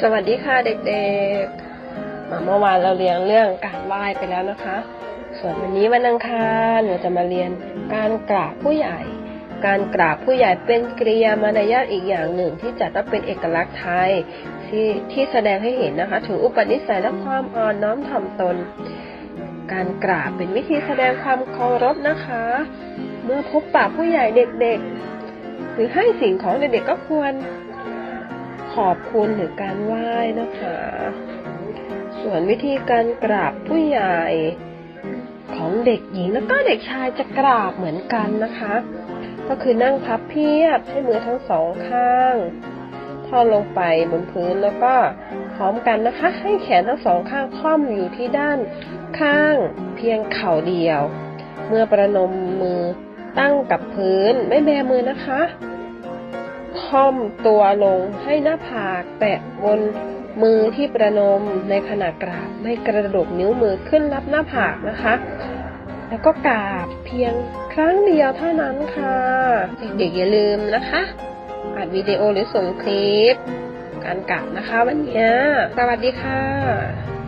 สวัสดีค่ะเด็กๆมาเมื่อวานเราเรียนเรื่องการไหว้ไปแล้วนะคะ ส่วนวันนี้วันอังคารเราจะมาเรียนการกราบผู้ใหญ่ การกราบผู้ใหญ่เป็นกริยามารยาทอีกอย่างหนึ่งที่จัดว่าเป็นเอกลักษณ์ไทยที่ที่แสดงให้เห็นนะคะ ถึงอุปนิสัยและความอ่อนน้อมถ่อมตน การกราบเป็นวิธีแสดงความเคารพนะคะ เมื่อพบปะผู้ใหญ่เด็กๆ หรือให้สิ่งของเด็กๆก็ควร ขอบคุณหรือการไหว้นะคะ ส่วนวิธีการกราบผู้ใหญ่ของเด็กหญิงแล้วก็เด็กชายจะกราบเหมือนกันนะคะ ก็คือนั่งพับเพียบให้มือทั้งสองข้างทอดลงไปบนพื้นแล้วก็พร้อมกันนะคะ ให้แขนทั้งสองข้างคล่อมอยู่ที่ด้านข้างเพียงเข่าเดียว เมื่อประนมมือตั้งกับพื้นไม่แบมือนะคะ ค่อมตัวลงให้หน้าผากแตะบนมือที่ประนมในขณะกราบไม่กระดกนิ้วมือขึ้นรับหน้าผากนะคะ แล้วก็กราบเพียงครั้งเดียวเท่านั้นค่ะ เด็กๆอย่าลืมนะคะอัดวิดีโอหรือส่งคลิป การกราบนะคะวันนี้สวัสดีค่ะ